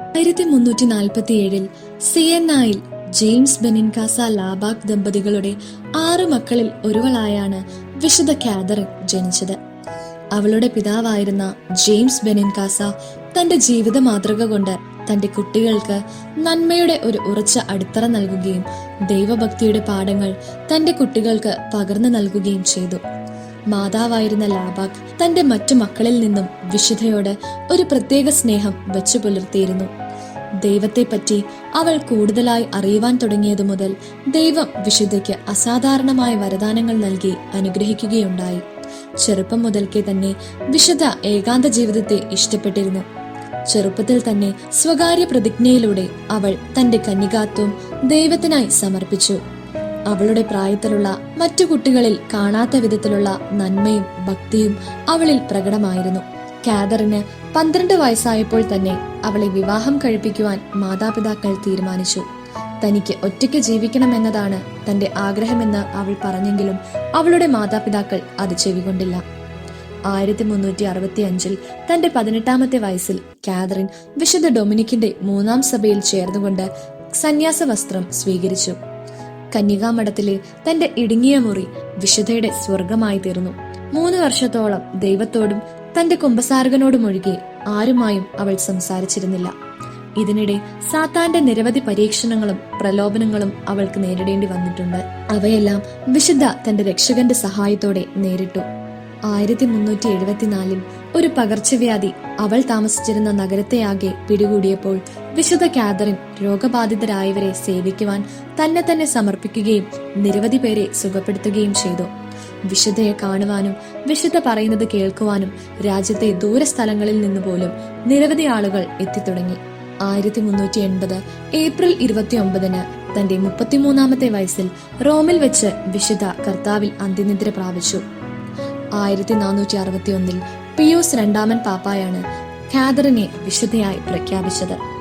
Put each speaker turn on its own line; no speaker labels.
ആയിരത്തി മുന്നൂറ്റി നാൽപ്പത്തി ഏഴിൽ സിയന്നായിൽ ജെയിംസ് ബെനിൻകാസ ലാബാക് ദമ്പതികളുടെ ആറു മക്കളിൽ ഒരുവളായാണ് വിശുദ്ധ കാതറിൻ ജനിച്ചത്. അവളുടെ പിതാവായിരുന്ന ജെയിംസ് ബെനിൻകാസ തന്റെ ജീവിത മാതൃക കൊണ്ട് തന്റെ കുട്ടികൾക്ക് നന്മയുടെ ഒരു ഉറച്ച അടിത്തറ നൽകുകയും ദൈവഭക്തിയുടെ പാഠങ്ങൾ തന്റെ കുട്ടികൾക്ക് പകർന്നു നൽകുകയും ചെയ്തു. മാതാവായിരുന്ന ലാബാക് തന്റെ മറ്റു മക്കളിൽ നിന്നും വിശുദ്ധയോട് ഒരു പ്രത്യേക സ്നേഹം വെച്ചു പുലർത്തിയിരുന്നു. ദൈവത്തെപ്പറ്റി അവൾ കൂടുതലായി അറിയുവാൻ തുടങ്ങിയതു മുതൽ ദൈവം വിശുദ്ധയ്ക്ക് അസാധാരണമായ വരദാനങ്ങൾ നൽകി അനുഗ്രഹിക്കുകയുണ്ടായി. ചെറുപ്പം മുതൽക്കേ തന്നെ വിശുദ്ധ ഏകാന്ത ജീവിതത്തെ ഇഷ്ടപ്പെട്ടിരുന്നു. ചെറുപ്പത്തിൽ തന്നെ സ്വകാര്യ പ്രതിജ്ഞയിലൂടെ അവൾ തന്റെ കന്യകാത്വം ദൈവത്തിനായി സമർപ്പിച്ചു. അവളുടെ പ്രായത്തിലുള്ള മറ്റു കുട്ടികളിൽ കാണാത്ത വിധത്തിലുള്ള നന്മയും ഭക്തിയും അവളിൽ പ്രകടമായിരുന്നു. കാതറിന് പന്ത്രണ്ട് വയസ്സായപ്പോൾ തന്നെ അവളെ വിവാഹം കഴിപ്പിക്കുവാൻ മാതാപിതാക്കൾ തീരുമാനിച്ചു. തനിക്ക് ഒറ്റയ്ക്ക് ജീവിക്കണമെന്നതാണ് തന്റെ ആഗ്രഹമെന്ന് അവൾ പറഞ്ഞെങ്കിലും അവളുടെ മാതാപിതാക്കൾ അത് ചെവികൊണ്ടില്ല. ആയിരത്തി മുന്നൂറ്റി അറുപത്തി അഞ്ചിൽ തന്റെ പതിനെട്ടാമത്തെ വയസ്സിൽ കാതറിൻ വിശുദ്ധ ഡൊമിനിക്കിന്റെ മൂന്നാം സഭയിൽ ചേർന്നുകൊണ്ട് സന്യാസ വസ്ത്രം സ്വീകരിച്ചു. കന്യകാമഠത്തിലെ തന്റെ ഇടുങ്ങിയ മുറി വിശുദ്ധയുടെ സ്വർഗമായി തീർന്നു. മൂന്ന് വർഷത്തോളം ദൈവത്തോടും തന്റെ കുമ്പസാരകനോടും ഒഴികെ ആരുമായും അവൾ സംസാരിച്ചിരുന്നില്ല. ഇതിനിടെ സാത്താന്റെ നിരവധി പരീക്ഷണങ്ങളും പ്രലോഭനങ്ങളും അവൾക്ക് നേരിടേണ്ടി വന്നിട്ടുണ്ട്. അവയെല്ലാം വിശുദ്ധ തന്റെ രക്ഷകന്റെ സഹായത്തോടെ നേരിട്ടു. ആയിരത്തി മുന്നൂറ്റി എഴുപത്തിനാലിൽ ഒരു പകർച്ചവ്യാധി അവൾ താമസിച്ചിരുന്ന നഗരത്തെയാകെ പിടികൂടിയപ്പോൾ വിശുദ്ധ കാതറിൻ രോഗബാധിതരായവരെ സേവിക്കുവാൻ തന്നെ തന്നെ സമർപ്പിക്കുകയും നിരവധി പേരെ സുഖപ്പെടുത്തുകയും ചെയ്തു. വിശുദ്ധയെ കാണുവാനും വിശുദ്ധ പറയുന്നത് കേൾക്കുവാനും രാജ്യത്തെ ദൂരസ്ഥലങ്ങളിൽ നിന്ന് പോലും നിരവധി ആളുകൾ എത്തിത്തുടങ്ങി. ആയിരത്തി മുന്നൂറ്റി എൺപത് ഏപ്രിൽ ഇരുപത്തി ഒമ്പതിന് തന്റെ മുപ്പത്തിമൂന്നാമത്തെ വയസ്സിൽ റോമിൽ വെച്ച് വിശുദ്ധ കർത്താവിൽ അന്ത്യനിദ്ര പ്രാപിച്ചു. ആയിരത്തി നാനൂറ്റി അറുപത്തി ഒന്നിൽ പിയൂസ് രണ്ടാമൻ പാപ്പായാണ് കാതറിനെ വിശുദ്ധയായി പ്രഖ്യാപിച്ചത്.